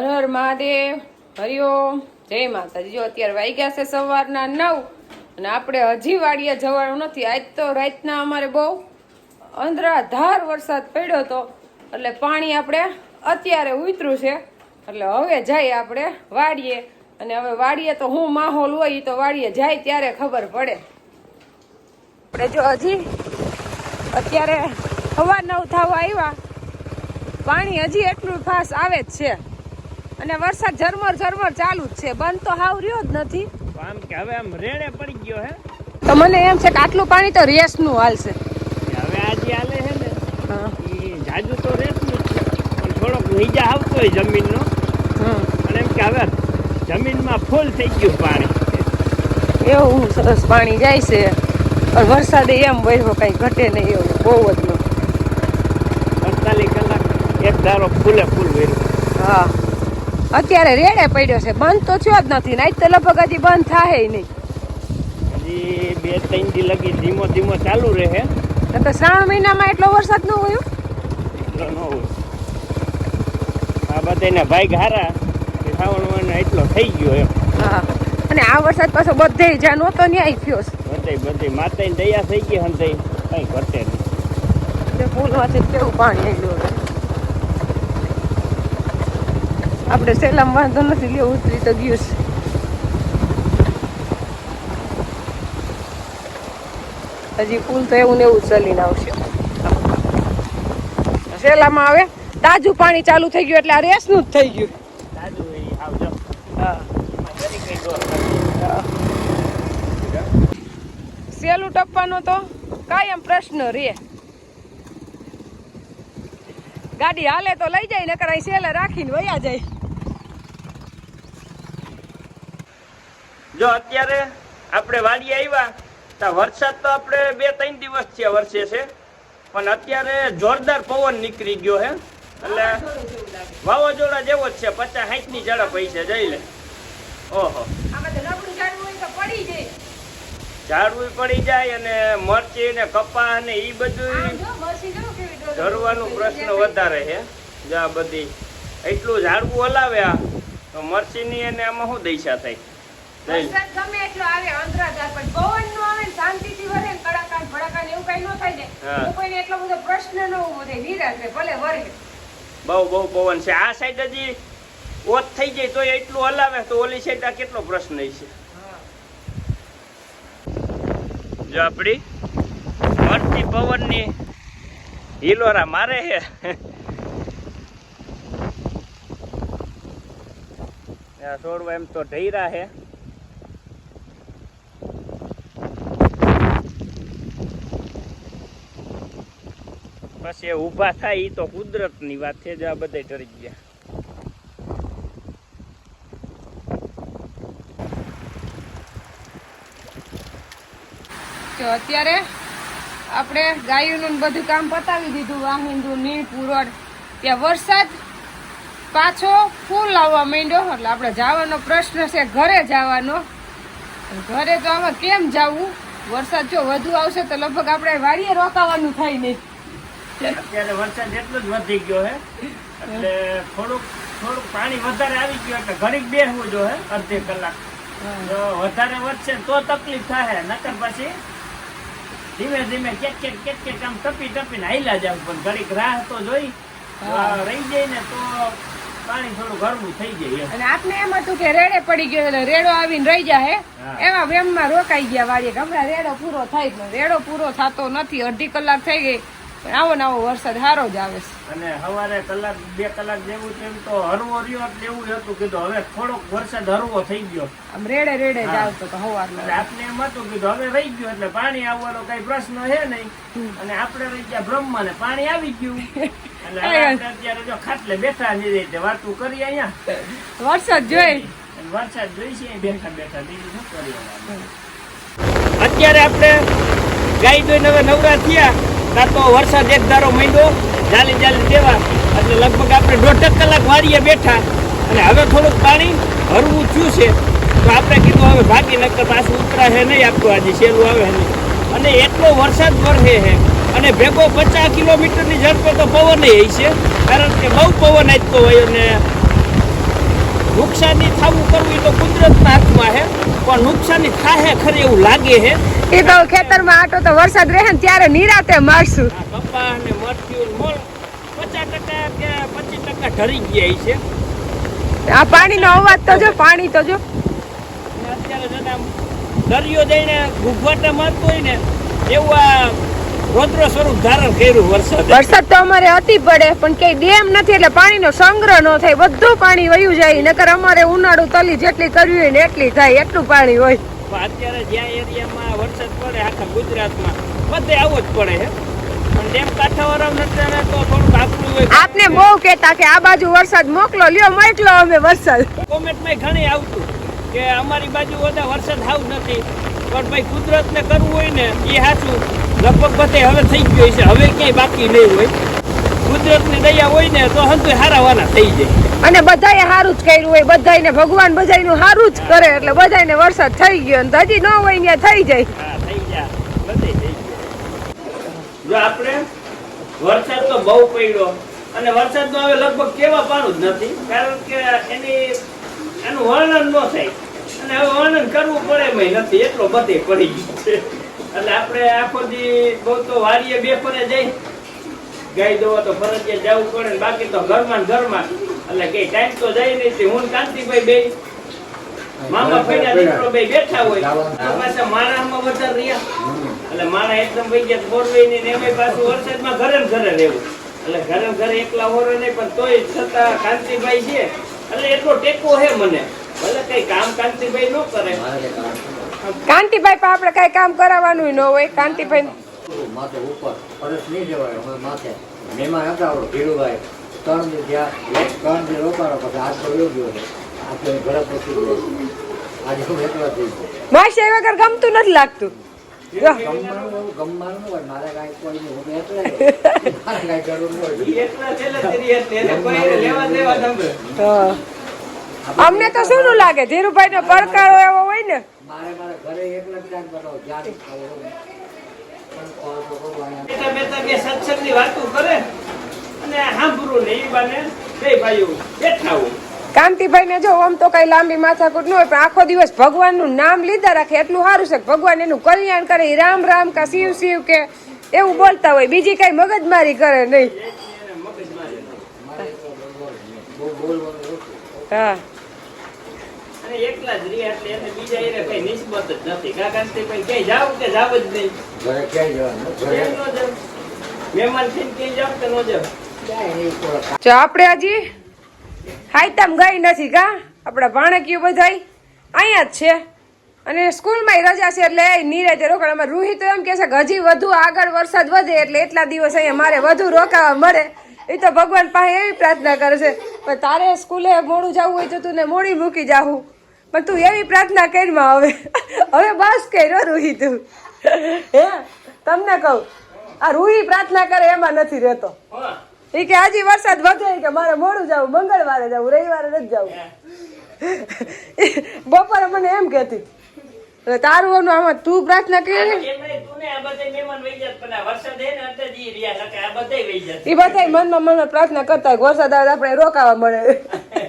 હર મહાદેવ હરિઓમ જય માતાજી. જો અત્યારે વાઈ ગયા છે સવારના નવ અને આપણે હજી વાડીએ જવાનું નથી. આજ તો રાતના અમારે બહુ અંધરાધાર વરસાદ પડ્યો હતો. એટલે પાણી આપણે અત્યારે ઉતર્યું છે. એટલે હવે જઈએ આપણે વાડીએ. અને હવે વાડીએ તો હું માહોલ હોય તો વાડીએ જાય ત્યારે ખબર પડે. આપણે જો હજી અત્યારે હવા નવ થવા આવ્યા. પાણી હજી એટલું ફાસ આવે જ છે. અને વરસાદ ઝરમર ઝરમર ચાલુ જ છે. બંધ તો હાવ રહ્યો જ નથી. આમ કે હવે આમ રેડે પડી ગયો હે? તો મને એમ છે કે આટલું પાણી તો રેસનું હાલશે. હવે આજે હાલે છે ને હા. એ જાજુ તો રેતનું જ છે. પણ થોડોક નીચે આવતો હોય જમીનનો. હમ. અને એમ કે હવે જમીનમાં ફૂલ થઈ ગયું પાણી. એવું સરસ પાણી જાય છે. પણ વરસાદ એમ વહ્યો કઈ ઘટે નહીં એવું બહુ જ ન. અડતાલીસ કલાક એક ધારો ફૂલે ફૂલ વેર્યું હા. અત્યારે રેડે પડ્યો છે. બંધ તો થયો જ નથી. નહીં તો લગભગ હજી બંધ થાય નહીં. હજી બે ત્રણ દી લગી ધીમો ધીમો ચાલુ રહે. તો શ્રાવણ મહિનામાં એટલો વરસાદ ન હોય ન હોય. આ બધાને ભાઈ ઘારા શ્રાવણ મહિના એટલો થઈ ગયો એમ. હા. અને આ વરસાદ પાછો બધે જ્યાં નહોતો ન્યાય થયો બધે બધે માતાની દયા થઈ ગઈ હંતે કઈ ઘટે નહીં. પુલમાંથી કેવું પાણી આવી હવે. આપણે સેલામ વાંધો નથી લેવું ઉતરી તો ગયું છે. હજી પુલ તો એવું ને એવું ચાલીને આવશે. સેલામાં આવે. તાજું પાણી ચાલુ થઈ ગયું એટલે આ રેસનું જ થઈ ગયું. સેલું ટપવાનો તો કાયમ પ્રશ્ન રે ગાડી હાલે તો લઈ જાય, નકર અહીં સેલે રાખીને વયા જાય. જો અત્યારે આપણે વાડી આવ્યા તો વરસાદ તો આપણે બે ત્રણ દિવસ છે વરસે છે પણ અત્યારે જોરદાર પવન નીકળી ગયો હે. એટલે વાવાઝોડા જેવો જ છે પચાસ સાઠની ઝડપ હોય છે જઈ લે. ઓહો. ઝાડવું પડી જાય. અને મરચી ને કપા ને ઈ બધું. ધરવાનો પ્રશ્ન વધારે છે જા બધી એટલું ઝાડવું હલાવ્યા તો મરચીની એને આમાં શું દૈસા થાય. વરસાદ ગમે એટલો આવે અંતરાધાર પણ પવન નો આવે ને શાંતિથી વરે ને કડાકા ને એવું કઈ ન થાય ને. તો કોઈને એટલો બધો પ્રશ્ન ન ઊભો થાય નિરાશ ભલે વરે. બહુ બહુ પવન છે. આ સાઈડ હજી ઓત થઈ જાય તો એટલું હલાવે તો ઓલી સાઈડ આ કેટલો પ્રશ્ન છે? જો આપણી મરતી પવનની હિલોરા મારે છે. છોડવા એમ તો ઢૈરા છે. પછી એ ઊભા થાય એ તો કુદરતની વાત છે આ બધે ડરી ગયા. અત્યારે આપણે ગાયોનું બધું કામ પતાવી દીધું, વાહિંદુ નીણ પુરડ ત્યાં વરસાદ પાછો ફૂલ આવવા માંડ્યો, એટલે આપણે જવાનો પ્રશ્ન છે ઘરે જવાનો. ઘરે તો આમાં કેમ જવું? વરસાદ જો વધુ આવશે તો લગભગ આપણે વાડીએ રોકાવાનું થાય નહીં. અત્યારે વરસાદ એટલો જ વધી ગયો હે. એટલે થોડુંક થોડુંક પાણી વધારે આવી ગયું એટલે ઘડીક બેસવું જો હે અડધી કલાક. જો વધારે વધશે તો તકલીફ થાય નકર પછી ધીમે ધીમે કેક કેટ કેક કેટ આમ ટપી ટપીને હાઈલા જાવ. પણ ઘડીક રાહ તો જોઈ. રહી જાય ને તો પાણી થોડું ગરમું થઈ જાય અને આપને એમ હતું કે રેડે પડી ગયો એટલે રેડો આવીને રહી જાય હા. એવા વેમમાં રોકાઈ ગયા વાડીએ. હમણાં રેડો પૂરો થાય રેડો પૂરો થતો નથી. અડધી કલાક થઈ ગઈ. પણ આવો ને આવો વરસાદ સારો જ આવે છે. અને સવારે કલાક બે કલાક જેવું તેમ તો હરવો રહ્યો એટલે એવું હતું કીધું હવે થોડોક વરસાદ હરવો થઈ ગયો. આમ રેડે રેડે જ આવતો તો સવાર આપણે આપને એમ હતું કીધું હવે રહી ગયું એટલે પાણી આવવાનો કઈ પ્રશ્ન છે નહીં. અને આપણે રહી ગયા બ્રહ્મા ને પાણી આવી ગયું. એટલે અત્યારે જો ખાટલે બેઠા નહીં રીતે વાતું કરી અહીંયા. વરસાદ જોઈ. વરસાદ જોઈ છે બેઠા બેઠા બીજું શું કરીએ? અત્યારે આપણે ગાય જોઈને હવે નવરા થયા. કાં તો વરસાદ એક ધારો માંડ્યો જાલી જાલી દેવા. એટલે લગભગ આપણે દોઢ કલાક વારીએ બેઠા. અને હવે થોડુંક પાણી હરવું થયું છે. તો આપણે કીધું હવે ભાગી, નકર પાછું ઉતરાશે નહીં આપણું આજે સહેલું આવે નહીં. અને એટલો વરસાદ વરસે છે. અને ભેગો પચાસ કિલોમીટરની ઝડપે તો પવન હશે કારણ કે બહુ પવન આજતો હોય અને નુકસાની થવું કરવું એ તો કુદરતના હાથમાં છે પણ નુકસાની થાય ખરી એવું લાગે છે એ તો ખેતરમાં આટો તો વરસાદ રહે ને ત્યારે નિરાતે મારશું. આ કપા અને મરચું ને મોળ પચાસ ટકા કે પચીસ ટકા ઢરી ગયા છે. આ પાણીનો અવાજ તો જો પાણી તો જો. અત્યારે દરિયો જઈને ગુગવાટા મારતો હોય ને એવું આ રૌદ્ર સ્વરૂપ ધારણ કર્યું વરસાદ. વરસાદ તો અમારે અતિ પડે પણ કઈ ડેમ નથી એટલે પાણીનો સંગ્રહ ન થાય. બધું પાણી વયું જાય નકર અમારે ઉનાળુ તલી જેટલી કરવી હોય ને એટલી થાય એટલું પાણી હોય. અત્યારે જ્યાં એરિયામાં વરસાદ પડે આખા ગુજરાતમાં બધે આવો જ પડે છે પણ ડેમ કાંઠાવાળા નથી તો થોડુંક આકરું હોય. આપને બહુ કહેતા કે આ બાજુ વરસાદ મોકલો લ્યો મોકલો અમે વરસાદ. કોમેન્ટમાં ઘણી આવતું. કે અમારી બાજુ બધા વરસાદ હાવ નથી. પણ ભાઈ કુદરતને કરવું હોય ને એ સાચું લગભગ બધે હવે થઈ ગયું છે હવે ક્યાંય બાકી નહીં હોય. કુદરતની દયા હોય ને તો હંતુ હારાવાના થઈ જાય. અને બધાએ સારું જ કર્યું હોય. બધાને ભગવાન બધાનું સારું જ કરે એટલે બધાને વરસાદ થઈ ગયો અને હજી ન હોય ત્યાં થઈ જાય. હા થઈ ગયા. થઈ ગયા. જો આપણે વરસાદ તો બહુ પડ્યો. અને વરસાદ હવે લગભગ કેવા પાનું જ નથી. કારણ કે એની એનું વર્ણન ન થાય. અને હવે વર્ણન કરવું પડે એમાંય નથી એટલો બધે પડી ગયું છે. એટલે આપણે આખો દી બહુ તો વાડીએ બે ફરે જઈ. ગાય દોવા તો ફરજિયાત જવું પડે બાકી તો ઘરમાં ઘરમાં. એટલે કઈ ટાઈમ તો જાય નહીં હું કાંતિભાઈ બે. મામા ફઈના દીકરો બે બેઠા હોય. તો પાછા માણસમાં વધારે રહ્યા. એટલે મારા એકદમ વહી ગયા બોરવેઈ ને એમાં પાછું વરસાદમાં ઘરે ઘરે રહેવું. એટલે ઘરે ઘરે એકલા હોરો નહીં પણ તોય છતાં કાંતિભાઈ છે. એટલે એટલો ટેકો હે મને. ભલે કઈ કામ કાંતિભાઈ ન કરે. કાંતિભાઈ પણ આપણે કઈ કામ કરાવવાનું ન હોય કાંતિભાઈ. માથે ઉપર પરસ નહીં જવાય અમે માથે. મહેમાન હતા આપણો ધીરુભાઈ ત્રણ દી ત્રણ દી રોકાણો પછી હાથ તો ગયો છે. આજ તો ઘરે પહોંચી આજે હું એકલા થઈ ગયો. માસી વગર ગમતું નથી લાગતું. ન ન અમને તો શું લાગે ધીરુભાઈ નો પડકારો એવો હોય ને. મારે મારા ઘરે વાતો કરે અને સાંભળું ને એ બાને, બે ભાઈઓ બેઠા હોય. કાંતિભાઈ ને જો આમ તો કઈ લાંબી માથાકૂટ ન હોય પણ આખો દિવસ ભગવાનનું નામ લીધા રાખે એટલું સારું છે ભગવાન એનું કલ્યાણ કરે રામ રામ કા શિવ શિવ કે એવું બોલતા હોય બીજી કઈ મગજમારી કરે નહીં. હા. અને એકલા જ રહ્યા એટલે એને બીજા એને કઈ નિસ્બત જ નથી. કાકા તે કઈ ક્યાંય જાવ કે જાવ જ નહીં? ઘરે ક્યાંય જવાનું ઘરે ન જાવ? મહેમાન થઈને ક્યાંય જાવ કે ન જાવ? ક્યાંય નહીં થોડા જો આપણે હજી હાઈતામ ગઈ નથી કા? આપણા ભાણકીઓ બધાય અહીંયા જ છે. અને સ્કૂલમાં રજા છે એટલે એ નિરાતે રોકાણ. રૂહી તો એમ કહે છે કે હજી વધુ આગળ વરસાદ વધે એટલે એટલા દિવસ અહીંયા મારે વધુ રોકાવા મળે. એ તો ભગવાન પાસે એવી પ્રાર્થના કરે છે. પણ તારે સ્કૂલે મોડું જવું હોય તો તું ને મોડી મૂકી જાવું પણ તું એવી પ્રાર્થના કરીમાં હવે હવે બસ કર્યો રૂહી તું. હે? તમને કહું, આ રૂહી પ્રાર્થના કરે એમાં નથી રહેતો. એ કે હજી વરસાદ વધે કે મારે મોડું જવું મંગળવારે જવું રવિવારે નથી જવું. બપોરે મને એમ કહેતી. તારું એનું આમાં તું પ્રાર્થના કરી એ બધા મનમાં મનમાં પ્રાર્થના કરતા વરસાદ આવે આપણે રોકાવા મળે.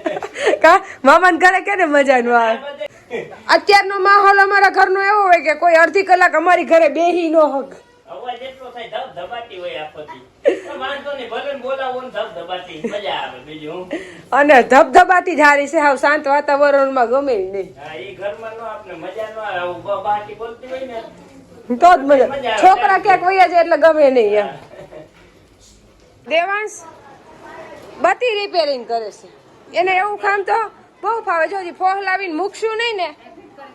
કા? મામાને ઘરે કેને મજાનું મજા આવે અત્યારનો માહોલ અમારા ઘરનો એવો હોય કે કોઈ અડધી કલાક અમારી ઘરે બેહી નો હક અવાજ એટલો થાય ધબ ધબાટી હોય આખોથી. વાંધો નહીં ભલે બોલાવો ને ધબ ધબાટી મજા આવે બીજું અને ધબધબાટી ધારી છે હાવ શાંત વાતાવરણમાં ગમે નહીં. હા એ ઘરમાં નો આપણે મજા નો આવે બોલતી હોય ને તો જ મજા છોકરા ક્યાંક વયા જાય એટલે ગમે નહીં એમ. દેવાંશ બધી રિપેરિંગ કરે છે. એને એવું કામ તો બહુ ફાવે. જો ફોહ લાવીને મૂકશું નહીં ને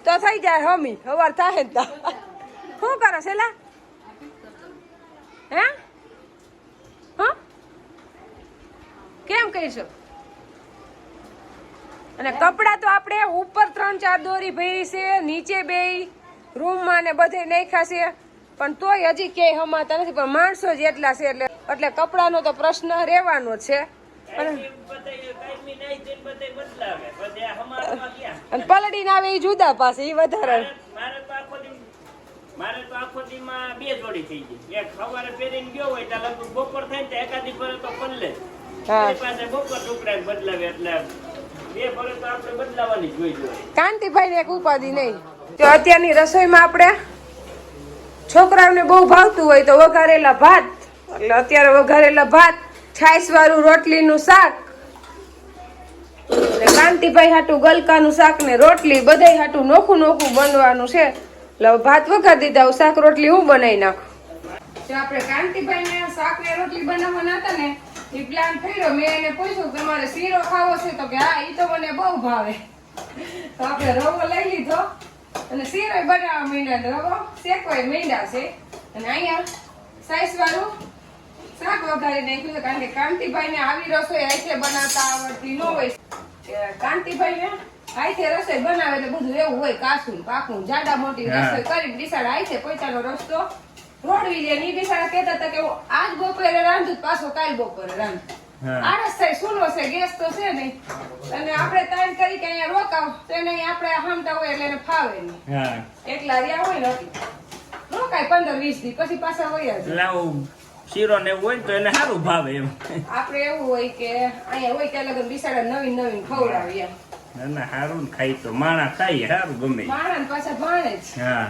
તો થઈ જાય હમી. હવાર થાય ને તા. શું કરો છેલા હે? હા? કેમ કહીશું? અને કપડાં તો આપણે ઉપર ત્રણ ચાર દોરી ભરી છે નીચે બે રૂમમાં ને બધે નાખ્યા છે. પણ તોય હજી ક્યાંય હમાતા નથી પણ માણસો જ એટલા છે એટલે એટલે કપડાનો તો પ્રશ્ન રહેવાનો છે. પલડી અને પલડીને આવે એ જુદા પાસે એ વધારે. મારે તો આખો દીમાં બે જોડી થઈ ગઈ. એક સવારે પહેરીને ગયો હોય તો લગભગ બપોર થાય ને એકાદી ફરે તો પલ્લે પાસે બપોર ટુકડા બદલાવે એટલે બે ભરે તો આપણે બદલાવાની જ જોઈએ કાંતિભાઈ ને એક ઉપાધિ નહીં. તો અત્યારની રસોઈમાં આપણે છોકરાઓને બહુ ભાવતું હોય તો વઘારેલા ભાત એટલે અત્યારે વઘારેલા ભાત છાશ વાળું રોટલીનું શાક કાંતિભાઈ હાટું ગલકાનું શાક ને રોટલી બધાય હાટું નોખું નોખું બનવાનું છે. એટલે ભાત વઘાર દીધા શાક રોટલી હું બનાવી નાખું. જો આપણે કાંતિભાઈ ને શાક ને રોટલી બનાવવાના હતા ને, એ પ્લાન કર્યો મેં એને પૂછ્યું, તમારે શીરો ખાવો છે? તો કે, હા એ તો મને બહુ ભાવે. તો આપણે રવો લઈ લીધો. અને શીરો બનાવવા માંડ્યા રવો. શેકવાય માંડ્યા છે. અને અહીંયા સાઈસ વાળું શાક વઘારી નાખ્યું કારણ કે કાંતિભાઈ ને આવી રસોઈ હાથે બનાવતા આવડતી ન હોય. કાંતિભાઈ ને હાથે રસોઈ બનાવે એટલે બધું એવું હોય કાસું પાકું જાડા મોટી હા. રસોઈ કરી બિસાડા હાથે પોતાનો રસ્તો રોડવી લે ને ઈ બિસાડા કહેતા હતા કે હું આજ બપોરે રાંધું પાછો કાલ બપોરે રાંધું હા. આળસ થાય સુનો છે ગેસ તો છે નહીં અને આપણે તાણ કરી કે અહીંયા રોકાવ તો એને અહીં આપણે હામતા હોય એટલે એને ફાવે નહીં હા એકલા રહ્યા હોય નથી રોકાય પંદર વીસ દી પછી પાછા વયા જાય એટલે આવું શીરો ને એવું હોય ને તો એને સારું ભાવે એમ આપણે એવું હોય કે અહીંયા હોય ત્યાં લગન બિસાડા નવીન નવીન ખવડાવીએ ના ના સારું ને ખાઈ તો. માણા ખાઈ સારું ગમે. માણા પાછા ભાણે જ. હા.